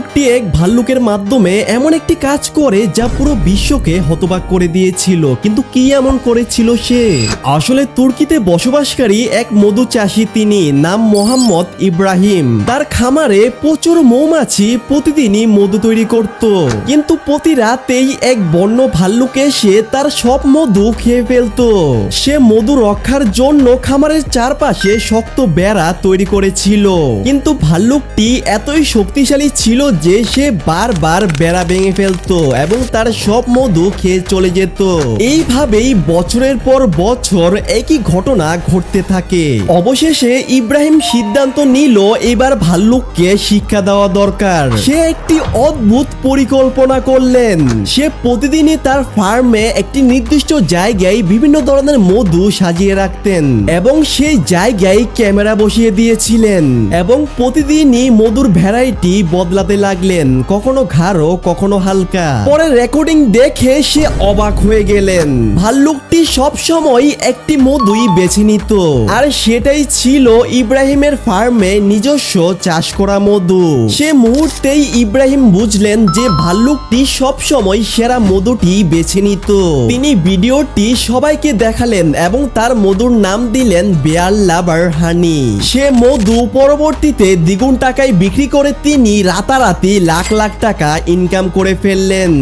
ভাল্লুকটি এক ভাল্লুকের মাধ্যমে এমন একটি কাজ করে যা পুরো বিশ্বকে হতবাক করে দিয়েছিল। কিন্তু কি এমন করেছিল সে? আসলে তুর্কিতে বসবাসকারী এক মধু চাষী তিনি, নাম মোহাম্মদ ইব্রাহিম। তার খামারে প্রচুর মৌমাছি প্রতিদিনই মধু তৈরি করত। কিন্তু প্রতি রাতেই এক বন্য ভাল্লুক এসে তার সব মধু খেয়ে ফেলতো। সে মধু রক্ষার জন্য খামারের চারপাশে শক্ত বেড়া তৈরি করেছিল। কিন্তু ভাল্লুকটি এতই শক্তিশালী ছিল যে সে বারবার বেড়া ভেঙে ফেলতো এবং তার সব মধু খেয়ে চলে যেত। এইভাবেই বছরের পর বছর একই ঘটনা ঘটতে থাকে। অবশেষে ইব্রাহিম সিদ্ধান্ত নিল এবার ভাল্লুককে শিক্ষা দেওয়া দরকার। সে একটি অদ্ভুত পরিকল্পনা করলেন। সে প্রতিদিনই তার ফার্মে একটি নির্দিষ্ট জায়গায় বিভিন্ন ধরনের মধু সাজিয়ে রাখতেন এবং সেই জায়গায় ক্যামেরা বসিয়ে দিয়েছিলেন এবং প্রতিদিনই মধুর ভ্যারাইটি বদলাতে লাগলেন, কখনো ঘাড়ো, কখনো হালকা। পরে রেকর্ডিং দেখে সে অবাক হয়ে গেলেন। ভাল্লুকটি সব সময় একটি মধুই বেছে নিত। আর সেটাই ছিল ইব্রাহিমের ফার্মে নিজস্ব চাষ করা মধু। সে মুহূর্তেই ইব্রাহিম বুঝলেন যে ভাল্লুকটি সব সময় সেরা মধুটি বেছে নিত। তিনি ভিডিওটি সবাইকে দেখালেন এবং তার মধুর নাম দিলেন বেয়ার লাভার হানি। সে মধু পরবর্তীতে দ্বিগুণ টাকায় বিক্রি করে তিনি রাতারাতি লাখ লাখ টাকা ইনকাম করে ফেললেন।